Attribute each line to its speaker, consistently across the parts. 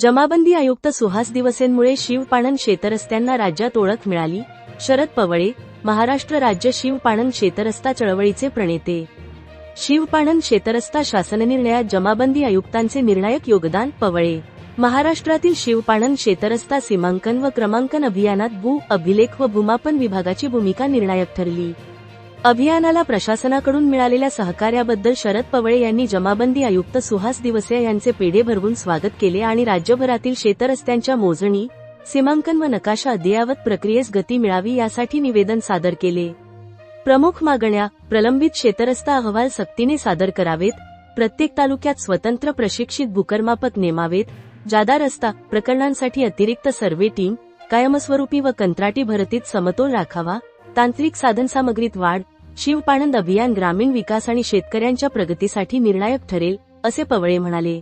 Speaker 1: जमाबंदी आयुक्त सुहास दिवसेंमुळे शिवपाणन शेतरस्त्यांना राज्यात ओळख मिळाली. शरद पवळे महाराष्ट्र राज्य शिवपाणन शेतरस्ता चळवळीचे प्रणेते. शिवपाणन शेतरस्ता शासन निर्णयात जमाबंदी आयुक्तांचे निर्णायक योगदान पवळे. महाराष्ट्रातील शिवपाणन शेतरस्ता सीमांकन व क्रमांकन अभियानात भू अभिलेख व भूमापन विभागाची भूमिका निर्णायक ठरली. अभियानाला प्रशासनाकडून मिळालेल्या सहकार्याबद्दल शरद पवळे यांनी जमाबंदी आयुक्त सुहास दिवसे यांचे पेढे भरवून स्वागत केले आणि राज्यभरातील शेतरस्त्यांच्या मोजणी सीमांकन व नकाशा अद्ययावत प्रक्रियेस गती मिळावी यासाठी निवेदन सादर केले. प्रमुख मागण्या प्रलंबित शेतरस्ता अहवाल सक्तीने सादर करावेत प्रत्येक तालुक्यात स्वतंत्र प्रशिक्षित भूकरमापक नेमावेत जादा रस्ता प्रकरणांसाठी अतिरिक्त सर्वे टीम कायमस्वरूपी व कंत्राटी भरतीत समतोल राखावा तांत्रिक साधनसामग्रीत वाढ शिवपाणंद अभियान ग्रामीण विकास आणि शेतकऱ्यांच्या प्रगतीसाठी निर्णायक ठरेल असे पवळे म्हणाले.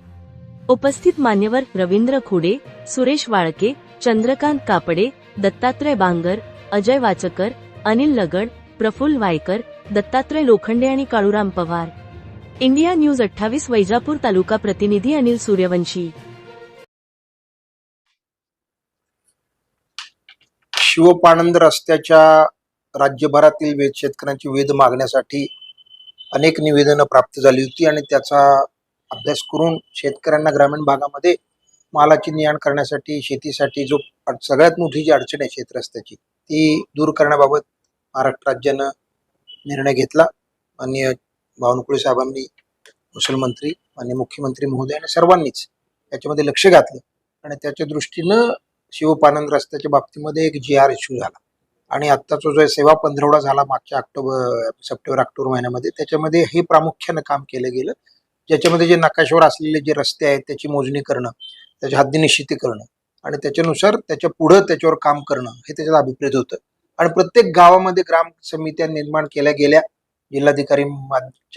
Speaker 1: उपस्थित मान्यवर रवींद्र खुडे सुरेश वाळके चंद्रकांत कापडे दत्तात्रय बांगर अजय वाचकर अनिल लगड प्रफुल्ल वायकर दत्तात्रय लोखंडे आणि काळूराम पवार. इंडिया न्यूज अठ्ठावीस वैजापूर तालुका प्रतिनिधी अनिल सूर्यवंशी.
Speaker 2: शिवपानंद रस्त्याच्या राज्यभरातील वेद शेतकऱ्यांची वेद मागण्यासाठी अनेक निवेदनं प्राप्त झाली होती आणि त्याचा अभ्यास करून शेतकऱ्यांना ग्रामीण भागामध्ये मालाची ने करण्यासाठी शेतीसाठी जो सगळ्यात मोठी जी अडचण आहे शेतरस्त्याची ती दूर करण्याबाबत महाराष्ट्र राज्यानं निर्णय घेतला. माननीय बावनकुळे साहेबांनी मुसलमंत्री माननीय मुख्यमंत्री महोदयाने सर्वांनीच याच्यामध्ये लक्ष घातलं आणि त्याच्या दृष्टीनं शिवपानंद रस्त्याच्या बाबतीमध्ये एक जी आर इश्यू झाला. आणि आत्ताचा जो सेवा पंधरवडा झाला मागच्या ऑक्टोबर सप्टेंबर ऑक्टोबर महिन्यामध्ये त्याच्यामध्ये हे प्रामुख्यानं काम केलं गेलं. ज्याच्यामध्ये जे नकाशावर असलेले जे रस्ते आहेत त्याची मोजणी करणं त्याची हद्दी निश्चिती करणं आणि त्याच्यानुसार त्याच्या पुढं त्याच्यावर काम करणं हे त्याच्यात अभिप्रेत होतं. आणि प्रत्येक गावामध्ये ग्राम समित्या निर्माण केल्या गेल्या. जिल्हाधिकारी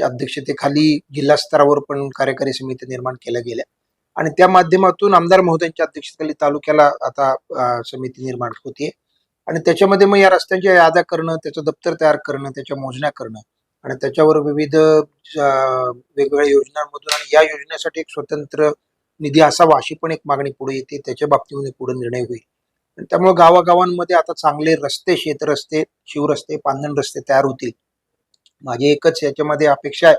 Speaker 2: अध्यक्षतेखाली जिल्हा स्तरावर पण कार्यकारी समित्या निर्माण केल्या गेल्या. आणि त्या माध्यमातून आमदार महोदयांच्या अध्यक्षतेखाली तालुक्याला आता समिती निर्माण होतीये. आणि त्याच्यामध्ये मग या रस्त्यांच्या याद्या करणं त्याचं दप्तर तयार करणं त्याच्या मोजण्या करणं आणि त्याच्यावर विविध वेगवेगळ्या योजनांमधून आणि या योजनेसाठी एक स्वतंत्र निधी असावा अशी पण एक मागणी पुढे येते. त्याच्या बाबतीमध्ये पुढे निर्णय होईल. आणि त्यामुळे गावागावांमध्ये आता चांगले रस्ते शेतरस्ते शिवरस्ते पांधन रस्ते तयार होतील. माझी एकच याच्यामध्ये अपेक्षा आहे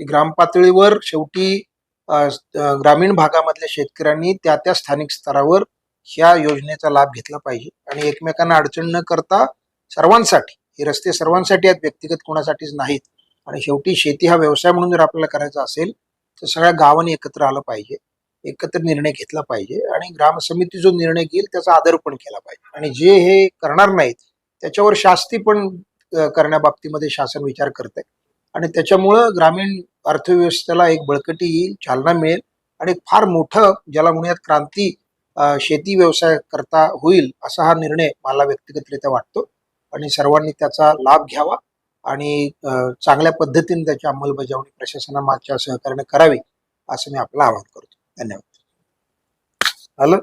Speaker 2: की ग्रामपातळीवर शेवटी ग्रामीण भागामधल्या शेतकऱ्यांनी त्या त्या स्थानिक स्तरावर ह्या योजनेचा लाभ घेतला पाहिजे. आणि एकमेकांना अडचण न करता सर्वांसाठी हे रस्ते सर्वांसाठी आहेत व्यक्तिगत कोणासाठीच नाहीत. आणि शेवटी शेती हा व्यवसाय म्हणून जर आपल्याला करायचा असेल तर सगळ्या गावांनी एकत्र आलं पाहिजे. एकत्र निर्णय घेतला पाहिजे आणि ग्राम समिती जो निर्णय घेईल त्याचा आदर पण केला पाहिजे. आणि जे हे करणार नाहीत त्याच्यावर शास्ती पण करण्याबाबतीमध्ये शासन विचार करत आणि त्याच्यामुळं ग्रामीण अर्थव्यवस्थेला एक बळकटी येईल चालना मिळेल आणि फार मोठं ज्याला म्हणूयात क्रांती शेती व्यवसाय करता होईल असा हा निर्णय मला व्यक्तिगतरित्या वाटतो. आणि सर्वांनी त्याचा लाभ घ्यावा आणि चांगल्या पद्धतीने त्याची अंमलबजावणी प्रशासनाच्या सहकार्याने करावी असं मी आपलं आवाहन करतो. धन्यवाद. आलं